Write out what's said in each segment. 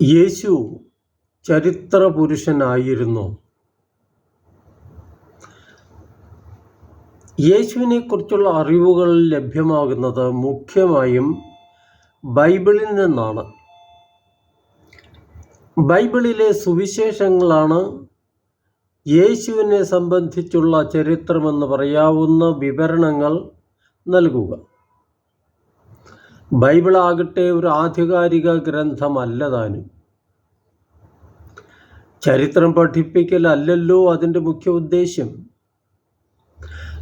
യേശു ചരിത്ര പുരുഷനായിരുന്നു യേശുവിനെ കുറിച്ചുള്ള അറിവുകൾ ലഭ്യമാകുന്നത് മുഖ്യമായും ബൈബിളിൽ നിന്നാണ്. ബൈബിളിലെ സുവിശേഷങ്ങളാണ് യേശുവിനെ സംബന്ധിച്ചുള്ള ചരിത്രമെന്ന് പറയാവുന്ന വിവരണങ്ങൾ നൽകുക. ബൈബിളാകട്ടെ ഒരു ആധികാരിക ഗ്രന്ഥമല്ല താനും ചരിത്രം പഠിപ്പിക്കലല്ലല്ലോ അതിന്റെ മുഖ്യ ഉദ്ദേശ്യം.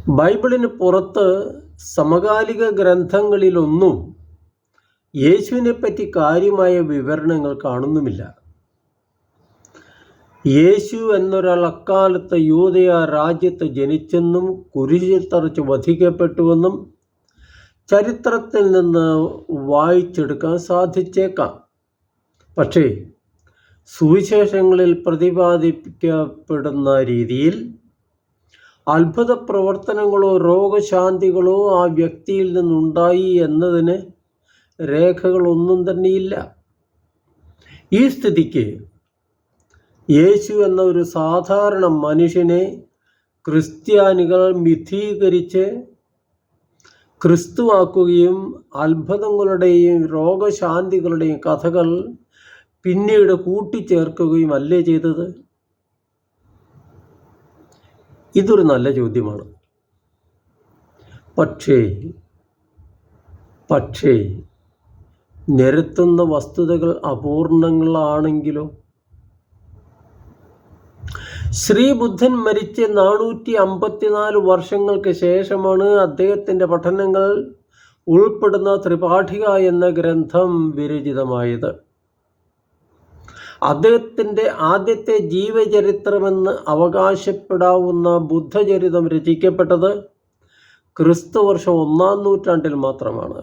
ബൈബിളിന് പുറത്ത് സമകാലിക ഗ്രന്ഥങ്ങളിലൊന്നും യേശുവിനെ പറ്റി കാര്യമായ വിവരണങ്ങൾ കാണുന്നുമില്ല. യേശു എന്നൊരാൾ അക്കാലത്ത് യൂതയ രാജ്യത്ത് ജനിച്ചെന്നും കുരിശിൽ തറച്ച് വധിക്കപ്പെട്ടുവെന്നും ചരിത്രത്തിൽ നിന്ന് വായിച്ചെടുക്കാൻ സാധിച്ചേക്കാം. പക്ഷേ സുവിശേഷങ്ങളിൽ പ്രതിപാദിക്കപ്പെടുന്ന രീതിയിൽ അത്ഭുത പ്രവർത്തനങ്ങളോ രോഗശാന്തികളോ ആ വ്യക്തിയിൽ നിന്നുണ്ടായി എന്നതിന് രേഖകളൊന്നും തന്നെയില്ല. ഈ സ്ഥിതിക്ക് യേശു എന്ന ഒരു സാധാരണ മനുഷ്യനെ ക്രിസ്ത്യാനികൾ മിഥീകരിച്ച് ക്രിസ്തുവാക്കുകയും അത്ഭുതങ്ങളുടെയും രോഗശാന്തികളുടെയും കഥകൾ പിന്നീട് കൂട്ടിച്ചേർക്കുകയും അല്ലേ ചെയ്തത്? ഇതൊരു നല്ല ചോദ്യമാണ്. പക്ഷേ പക്ഷേ നിരത്തുന്ന വസ്തുതകൾ അപൂർണങ്ങളാണെങ്കിലോ? ശ്രീബുദ്ധൻ മരിച്ച് നാനൂറ്റി അമ്പത്തിനാല് വർഷങ്ങൾക്ക് ശേഷമാണ് അദ്ദേഹത്തിന്റെ പഠനങ്ങൾ ഉൾപ്പെടുന്ന ത്രിപാഠിക എന്ന ഗ്രന്ഥം വിരചിതമായത്. അദ്ദേഹത്തിന്റെ ആദ്യത്തെ ജീവചരിത്രമെന്ന് അവകാശപ്പെടാവുന്ന ബുദ്ധചരിതം രചിക്കപ്പെട്ടത് ക്രിസ്തുവർഷം ഒന്നാം നൂറ്റാണ്ടിൽ മാത്രമാണ്.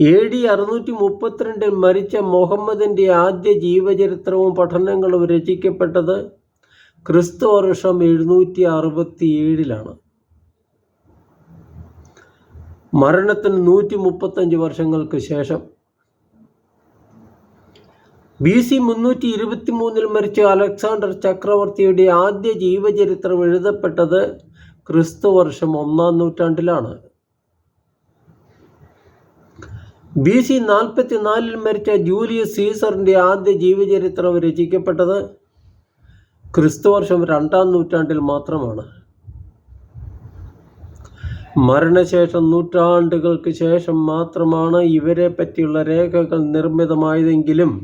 എ ഡി അറുന്നൂറ്റി മുപ്പത്തിരണ്ടിൽ മരിച്ച മുഹമ്മദിന്റെ ആദ്യ ജീവചരിത്രവും പഠനങ്ങളും രചിക്കപ്പെട്ടത് ക്രിസ്തു വർഷം എഴുന്നൂറ്റി അറുപത്തി ഏഴിലാണ് മരണത്തിന് നൂറ്റി മുപ്പത്തഞ്ച് വർഷങ്ങൾക്ക് ശേഷം. ബി സി മുന്നൂറ്റി ഇരുപത്തി മൂന്നിൽ മരിച്ച അലക്സാണ്ടർ ചക്രവർത്തിയുടെ ആദ്യ ജീവചരിത്രം എഴുതപ്പെട്ടത് ക്രിസ്തു വർഷം ഒന്നാം നൂറ്റാണ്ടിലാണ്. ബി സി നാൽപ്പത്തി നാലിൽ മരിച്ച ജൂലിയസ് സീസറിന്റെ ആദ്യ ജീവചരിത്രം രചിക്കപ്പെട്ടത് ക്രിസ്തുവർഷം രണ്ടാം നൂറ്റാണ്ടിൽ മാത്രമാണ്. മരണശേഷം നൂറ്റാണ്ടുകൾക്ക് ശേഷം മാത്രമാണ് ഇവരെ പറ്റിയുള്ള രേഖകൾ നിർമ്മിതമായതെങ്കിലും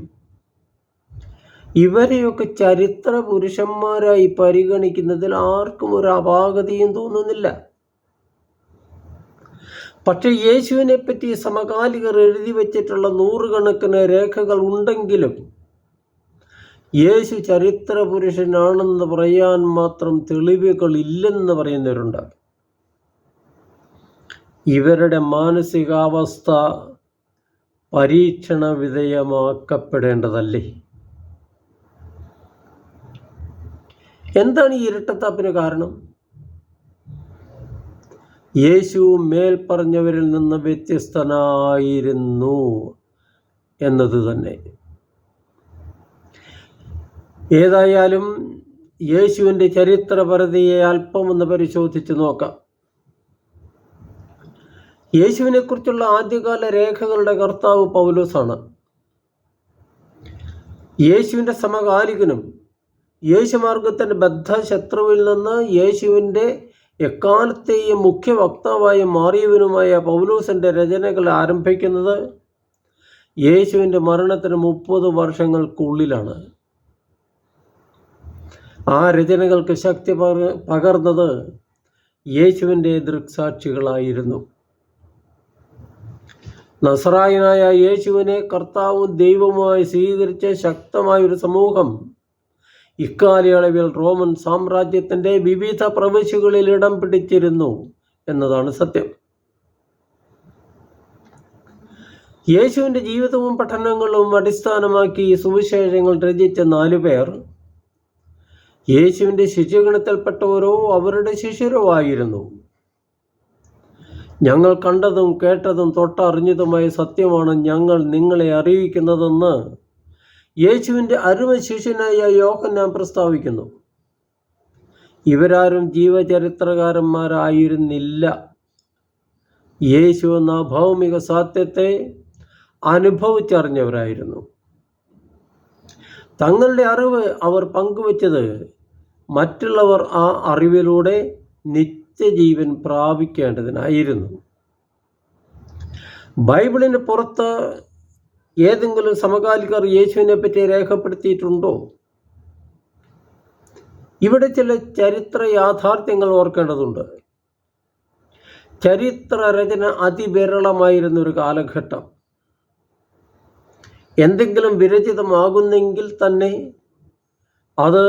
ഇവരെയൊക്കെ ചരിത്ര പുരുഷന്മാരായി പരിഗണിക്കുന്നതിൽ ആർക്കും ഒരു അപാകതയും തോന്നുന്നില്ല. പക്ഷെ യേശുവിനെ പറ്റി സമകാലികർ എഴുതി വച്ചിട്ടുള്ള നൂറുകണക്കിന് രേഖകൾ ഉണ്ടെങ്കിലും യേശു ചരിത്ര പുരുഷനാണെന്ന് പറയാൻ മാത്രം തെളിവുകൾ ഇല്ലെന്ന് പറയുന്നവരുണ്ട്. ഇവരുടെ മാനസികാവസ്ഥ പരീക്ഷണ വിധേയമാക്കപ്പെടേണ്ടതല്ലേ? എന്താണ് ഈ ഇരട്ടത്താപ്പിന് കാരണം? യേശു മേൽ പറഞ്ഞവരിൽ നിന്ന് വ്യത്യസ്തനായിരുന്നു എന്നത് തന്നെ. ഏതായാലും യേശുവിന്റെ ചരിത്രപരതയെ അല്പമൊന്ന് പരിശോധിച്ച് നോക്കാം. യേശുവിനെക്കുറിച്ചുള്ള ആദ്യകാല രേഖകളുടെ കർത്താവ് പൗലോസാണ്. യേശുവിന്റെ സമകാലികനും യേശുമാർഗത്തിന്റെ ബദ്ധശത്രുവിൽ നിന്ന് യേശുവിന്റെ എക്കാലത്തെയും മുഖ്യ വക്താവായി മാറിയവനുമായ പൗലൂസിന്റെ രചനകൾ ആരംഭിക്കുന്നത് യേശുവിന്റെ മരണത്തിന് മുപ്പത് വർഷങ്ങൾക്കുള്ളിലാണ്. ആ രചനകൾക്ക് ശക്തി പകർന്നത് യേശുവിന്റെ ദൃക്സാക്ഷികളായിരുന്നു. നസറായനായ യേശുവിനെ കർത്താവും ദൈവവുമായി സ്വീകരിച്ച ശക്തമായൊരു സമൂഹം ഇക്കാലയളവിൽ റോമൻ സാമ്രാജ്യത്തിന്റെ വിവിധ പ്രവിശ്യകളിൽ ഇടം പിടിച്ചിരുന്നു എന്നതാണ് സത്യം. യേശുവിന്റെ ജീവിതവും പഠനങ്ങളും അടിസ്ഥാനമാക്കി സുവിശേഷങ്ങൾ രചിച്ച നാലു പേർ. യേശുവിന്റെ ശിഷ്യഗണത്തിൽപ്പെട്ടവരോ അവരുടെ ശിഷ്യരോ ആയിരുന്നു ഞങ്ങൾ കണ്ടതും കേട്ടതും തൊട്ടറിഞ്ഞതുമായ സത്യമാണ് ഞങ്ങൾ നിങ്ങളെ അറിയിക്കുന്നതെന്ന് യേശുവിന്റെ അരുമ ശിഷ്യനായ യോഹന്നാൻ പ്രസ്താവിക്കുന്നു. ഇവരാരും ജീവചരിത്രകാരന്മാരായിരുന്നില്ല. യേശു എന്ന ഭൗമിക സത്യത്തെ അനുഭവിച്ചറിഞ്ഞവരായിരുന്നു. തങ്ങളുടെ അറിവ് അവർ പങ്കുവച്ചത് മറ്റുള്ളവർ ആ അറിവിലൂടെ നിത്യജീവൻ പ്രാപിക്കേണ്ടതിനായിരുന്നു. ബൈബിളിന് പുറത്ത് ഏതെങ്കിലും സമകാലികർ യേശുവിനെ പറ്റി രേഖപ്പെടുത്തിയിട്ടുണ്ടോ? ഇവിടെ ചില ചരിത്ര യാഥാർത്ഥ്യങ്ങൾ ഓർക്കേണ്ടതുണ്ട്. ചരിത്ര രചന അതിവിരളമായിരുന്ന ഒരു കാലഘട്ടം. എന്തെങ്കിലും വിരചിതമാകുന്നെങ്കിൽ തന്നെ അത്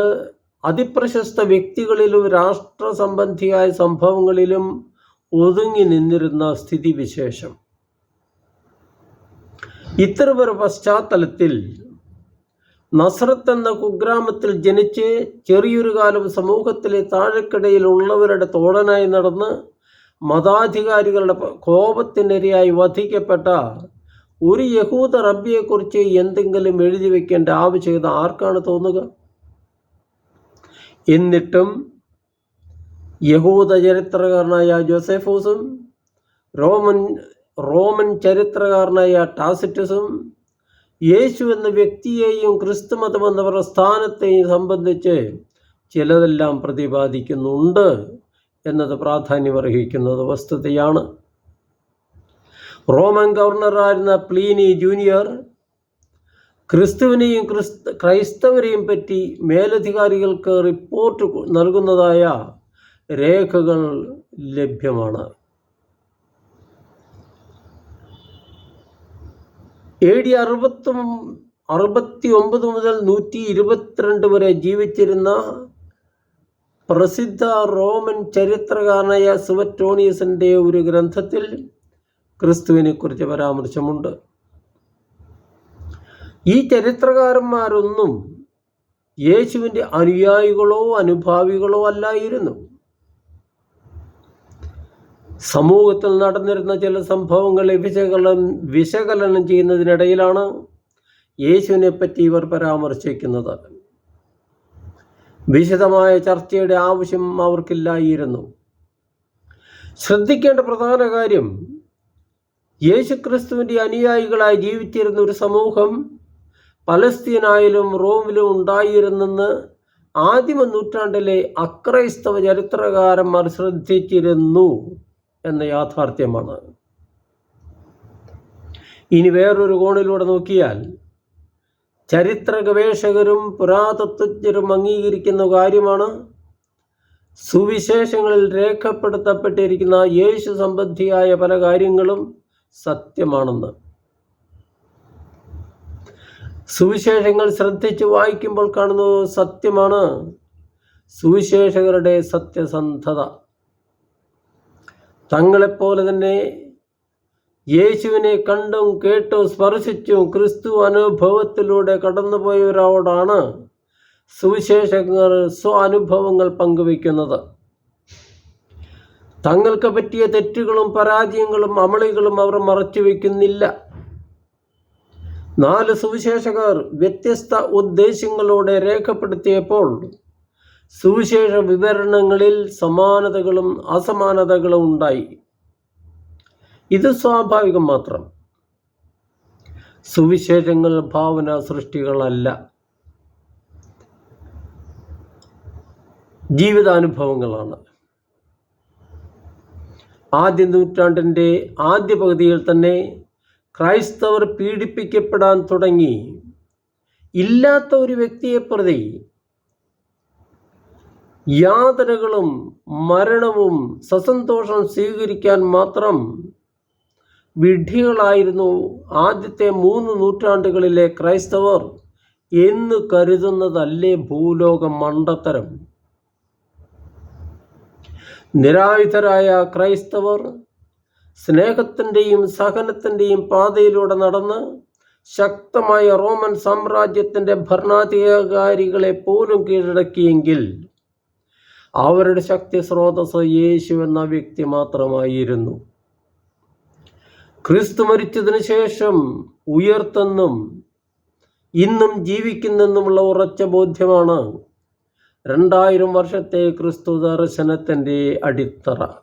അതിപ്രശസ്ത വ്യക്തികളിലും രാഷ്ട്ര സംബന്ധിയായ സംഭവങ്ങളിലും ഒതുങ്ങി നിന്നിരുന്ന സ്ഥിതിവിശേഷം. ഇത്തരമൊരു പശ്ചാത്തലത്തിൽ നസ്രത്ത് എന്ന കുഗ്രാമത്തിൽ ജനിച്ച് ചെറിയൊരു കാലം സമൂഹത്തിലെ താഴെക്കിടയിൽ ഉള്ളവരുടെ തോഴനായി നടന്ന് മതാധികാരികളുടെ കോപത്തിനിരയായി വധിക്കപ്പെട്ട ഒരു യഹൂദ റബ്ബിയെക്കുറിച്ച് എന്തെങ്കിലും എഴുതി വെക്കേണ്ട ആവശ്യകത ആർക്കാണ് തോന്നുക? എന്നിട്ടും യഹൂദ ചരിത്രകാരനായ ജോസഫൂസും റോമൻ റോമൻ ചരിത്രകാരനായ ടാസിറ്റസും യേശു എന്ന വ്യക്തിയെയും ക്രിസ്തുമതം എന്ന പ്രസ്ഥാനത്തെയും സംബന്ധിച്ച് ചിലതെല്ലാം പ്രതിപാദിക്കുന്നുണ്ട് എന്നത് പ്രാധാന്യമർഹിക്കുന്നത് വസ്തുതയാണ്. റോമൻ ഗവർണറായിരുന്ന പ്ലീനി ജൂനിയർ ക്രിസ്തുവിനെയും ക്രിസ്ത ക്രൈസ്തവരെയും പറ്റി മേലധികാരികൾക്ക് റിപ്പോർട്ട് നൽകുന്നതായ രേഖകൾ ലഭ്യമാണ്. എ ഡി അറുപത്തി അറുപത്തി ഒമ്പത് മുതൽ നൂറ്റി ഇരുപത്തിരണ്ട് വരെ ജീവിച്ചിരുന്ന പ്രസിദ്ധ റോമൻ ചരിത്രകാരനായ സുവറ്റോണിയസിന്റെ ഒരു ഗ്രന്ഥത്തിൽ ക്രിസ്തുവിനെക്കുറിച്ച് പരാമർശമുണ്ട്. ഈ ചരിത്രകാരന്മാരൊന്നും യേശുവിന്റെ അനുയായികളോ അനുഭാവികളോ അല്ലായിരുന്നു. സമൂഹത്തിൽ നടന്നിരുന്ന ചില സംഭവങ്ങളെ വിശകലനം വിശകലനം ചെയ്യുന്നതിനിടയിലാണ് യേശുവിനെ പറ്റി ഇവർ പരാമർശിക്കുന്നത്. വിശദമായ ചർച്ചയുടെ ആവശ്യം അവർക്കില്ലായിരുന്നു. ശ്രദ്ധിക്കേണ്ട പ്രധാന കാര്യം യേശുക്രിസ്തുവിന്റെ അനുയായികളായി ജീവിച്ചിരുന്ന ഒരു സമൂഹം പലസ്തീനായാലും റോമിലും ഉണ്ടായിരുന്നെന്ന് ആദിമ നൂറ്റാണ്ടിലെ അക്രൈസ്തവ ചരിത്രകാരന്മാർ ശ്രദ്ധിച്ചിരുന്നു. എന്ന യാഥാർത്ഥ്യമാണ്. ഇനി വേറൊരു കോണിലൂടെ നോക്കിയാൽ ചരിത്ര ഗവേഷകരും പുരാതത്വജ്ഞരും അംഗീകരിക്കുന്ന കാര്യമാണ് സുവിശേഷങ്ങളിൽ രേഖപ്പെടുത്തപ്പെട്ടിരിക്കുന്ന യേശു സംബന്ധിയായ പല കാര്യങ്ങളും സത്യമാണെന്ന്. സുവിശേഷങ്ങൾ ശ്രദ്ധിച്ച് വായിക്കുമ്പോൾ കാണുന്നത് സത്യമാണ്. സുവിശേഷകരുടെ സത്യസന്ധത. തങ്ങളെപ്പോലെ തന്നെ യേശുവിനെ കണ്ടും കേട്ടും സ്പർശിച്ചും ക്രിസ്തു അനുഭവത്തിലൂടെ കടന്നുപോയവരോടാണ് സുവിശേഷകർ സ്വാനുഭവങ്ങൾ പങ്കുവയ്ക്കുന്നത്. തങ്ങൾക്ക് പറ്റിയ തെറ്റുകളും പരാജയങ്ങളും അമളികളും അവർ മറച്ചു വയ്ക്കുന്നില്ല നാല് സുവിശേഷകർ വ്യത്യസ്ത ഉദ്ദേശങ്ങളോടെ രേഖപ്പെടുത്തിയപ്പോൾ സുവിശേഷ വിവരണങ്ങളിൽ സമാനതകളും അസമാനതകളും ഉണ്ടായി. ഇത് സ്വാഭാവികം മാത്രം. സുവിശേഷങ്ങൾ ഭാവന സൃഷ്ടികളല്ല. ജീവിതാനുഭവങ്ങളാണ്. ആദ്യ നൂറ്റാണ്ടിന്റെ ആദ്യ പകുതിയിൽ തന്നെ ക്രൈസ്തവർ പീഡിപ്പിക്കപ്പെടാൻ തുടങ്ങി. ഇല്ലാത്ത ഒരു വ്യക്തിയെ പ്രതി യാതനകളും മരണവും സസന്തോഷം സ്വീകരിക്കാൻ മാത്രം വിഡ്ഢികളായിരുന്നു ആദ്യത്തെ മൂന്ന് നൂറ്റാണ്ടുകളിലെ ക്രൈസ്തവർ എന്ന് കരുതുന്നതല്ലേ ഭൂലോക മണ്ടത്തരം. നിരായുധരായ ക്രൈസ്തവർ സ്നേഹത്തിന്റെയും സഹനത്തിന്റെയും പാതയിലൂടെ നടന്ന് ശക്തമായ റോമൻ സാമ്രാജ്യത്തിന്റെ ഭരണാധികാരികളെ പോലും കീഴടക്കിയെങ്കിൽ അവരുടെ ശക്തി സ്രോതസ് യേശു എന്ന വ്യക്തി മാത്രമായിരുന്നു. ക്രിസ്തു മരിച്ചതിന് ശേഷം ഉയർത്തെന്നും ഇന്നും ജീവിക്കുന്നെന്നുമുള്ള ഉറച്ച ബോധ്യമാണ്. രണ്ടായിരം വർഷത്തെ ക്രിസ്തു ദർശനത്തിന്റെ അടിത്തറ.